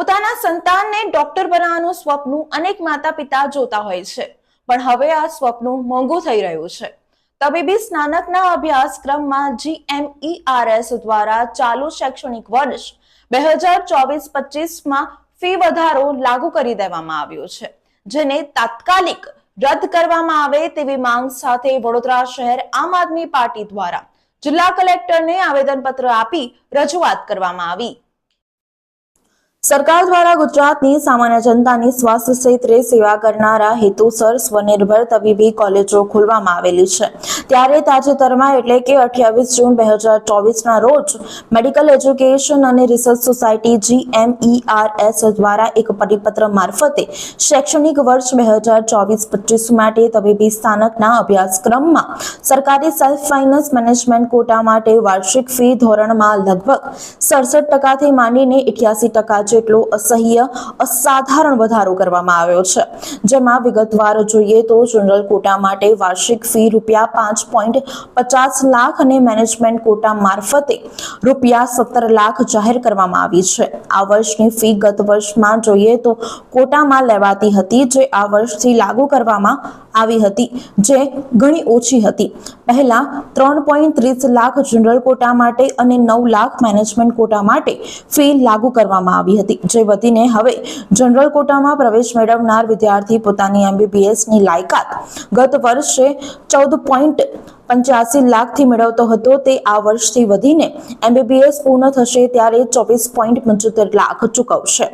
પોતાના સંતાનને ડોક્ટર બનાવવાનું સ્વપ્ન અનેક માતા પિતા જોતા હોય છે. પણ હવે આ સ્વપ્ન મોંઘું થઈ રહ્યું છે. તબીબી સ્નાતકના અભ્યાસક્રમમાં જીએમઈઆરએસ દ્વારા ચાલુ શૈક્ષણિક વર્ષ બે હજાર ચોવીસ પચીસમાં ફી વધારો લાગુ કરી દેવામાં આવ્યો છે. જેને તાત્કાલિક રદ કરવામાં આવે તેવી માંગ સાથે વડોદરા શહેર આમ આદમી પાર્ટી દ્વારા જિલ્લા કલેક્ટરને આવેદનપત્ર આપી રજૂઆત કરવામાં આવી. સરકાર દ્વારા ગુજરાતની સામાન્ય જનતાની સ્વાસ્થ્ય ક્ષેત્રે સેવા કરનારા હેતુસર સ્વનિર્ભર તબીબી કોલેજો ખોલવામાં આવેલી છે. ત્યારે તાજેતરમાં, એટલે કે અઠ્યાવીસ જૂન બે હજાર ચોવીસના રોજ, મેડિકલ એજ્યુકેશન અને રિસર્ચ સોસાયટી જીએમઈઆરએસ દ્વારા એક પરિપત્ર મારફતે શૈક્ષણિક વર્ષ બે હજાર ચોવીસ પચીસ માટે તબીબી સ્થાનકના અભ્યાસક્રમમાં સરકારી સેલ્ફ ફાઇનાન્સ મેનેજમેન્ટ કોટા માટે વાર્ષિક ફી ધોરણમાં લગભગ સડસઠ ટકાથી માંડીને ઇઠ્યાસી ટકા જેટલો અસહ્ય, અસાધારણ વધારો કરવામાં આવ્યો છે. જેમાં વિગતવાર જોઈએ તો જનરલ કોટા માટે વાર્ષિક ફી રૂપિયા પાંચ પોઈન્ટ પચાસ લાખ અને મેનેજમેન્ટ કોટા મારફતે રૂપિયા સત્તર લાખ જાહેર કરવામાં આવી છે. આ વર્ષની ફી ગત વર્ષમાં જોઈએ તો કોટામાં લેવાતી હતી, જે આ વર્ષથી લાગુ કરવામાં આવી હતી, જે ઘણી ઓછી હતી. પહેલા ત્રણ પોઈન્ટ ત્રીસ લાખ જનરલ કોટા માટે અને નવ લાખ મેનેજમેન્ટ કોટા માટે ફી લાગુ કરવામાં આવી હતી, જે વધીને હવે જનરલ કોટામાં પ્રવેશ મેળવનાર વિદ્યાર્થી પોતાની એમબીબીએસની લાયકાત ગત વર્ષે ચૌદ પોઈન્ટ પંચ્યાસી લાખથી મેળવતો હતો. તે આ વર્ષથી વધીને એમબીબીએસ પૂર્ણ થશે ત્યારે ચોવીસ પોઈન્ટ પંચોતેર લાખ ચૂકવશે.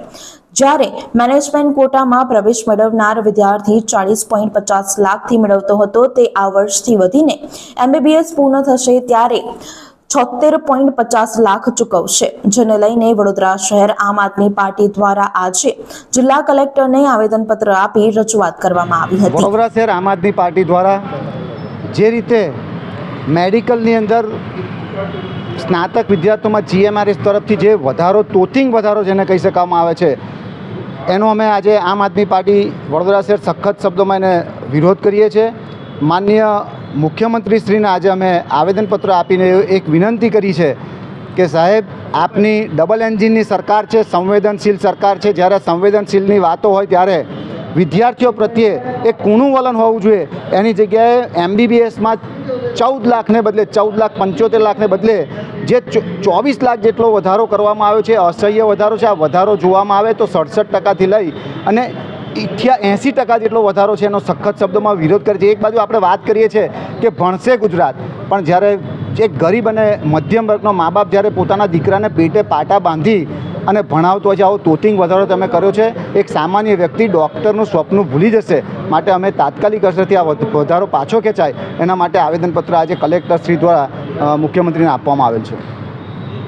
જ્યારે મેનેજમેન્ટ કોટામાં પ્રવેશ મેળવનાર વિદ્યાર્થી ચાલીસ પોઈન્ટ પચાસ લાખથી મેળવતો હતો. તે આ વર્ષથી વધીને એમબીબીએસ પૂર્ણ થશે ત્યારે છોતેર પોઈન્ટ પચાસ લાખ ચૂકવશે, જેને લઈને વડોદરા શહેર આમ આદમી પાર્ટી દ્વારા આજે જિલ્લા કલેક્ટરને આવેદનપત્ર આપી રજૂઆત કરવામાં આવી હતી. વડોદરા શહેર આમ આદમી પાર્ટી દ્વારા જે રીતે મેડિકલની અંદર સ્નાતક વિદ્યાર્થીઓમાં જીએમઆરએસ તરફથી જે વધારો તોતિંગ વધારો જેને કહી શકવામાં આવે છે, એનો અમે આજે આમ આદમી પાર્ટી વડોદરા શહેર સખત શબ્દોમાં એને વિરોધ કરીએ છીએ. માનનીય મુખ્યમંત્રીશ્રીને આજે અમે આવેદનપત્ર આપીને એક વિનંતી કરી છે કે સાહેબ, આપની ડબલ એન્જિનની સરકાર છે, સંવેદનશીલ સરકાર છે. જ્યારે સંવેદનશીલની વાતો હોય ત્યારે વિદ્યાર્થીઓ પ્રત્યે એક કૂણું વલણ હોવું જોઈએ. એની જગ્યાએ એમબીબીએસમાં ચૌદ લાખને બદલે, ચૌદ લાખ પંચોતેર લાખને બદલે જે ચોવીસ લાખ જેટલો વધારો કરવામાં આવ્યો છે, અસહ્ય વધારો છે. આ વધારો જોવામાં આવે તો સડસઠ ટકાથી લઈ અને ઇઠ્યા એંસી ટકા જેટલો વધારો છે એનો સખત શબ્દોમાં વિરોધ કરે છે. એક બાજુ આપણે વાત કરીએ છીએ કે ભણશે ગુજરાત, પણ જ્યારે એક ગરીબ અને મધ્યમ વર્ગનો મા બાપ જ્યારે પોતાના દીકરાને પેટે પાટા બાંધી અને ભણાવતો હોય છે, આવો તોતિંગ વધારો તમે કર્યો છે, એક સામાન્ય વ્યક્તિ ડૉક્ટરનું સ્વપ્ન ભૂલી જશે. માટે અમે તાત્કાલિક અસરથી આ વધ- વધારો પાછો ખેંચાય. એના માટે આવેદનપત્ર આજે કલેક્ટર શ્રી દ્વારા મુખ્યમંત્રીને આપવામાં આવેલ છે.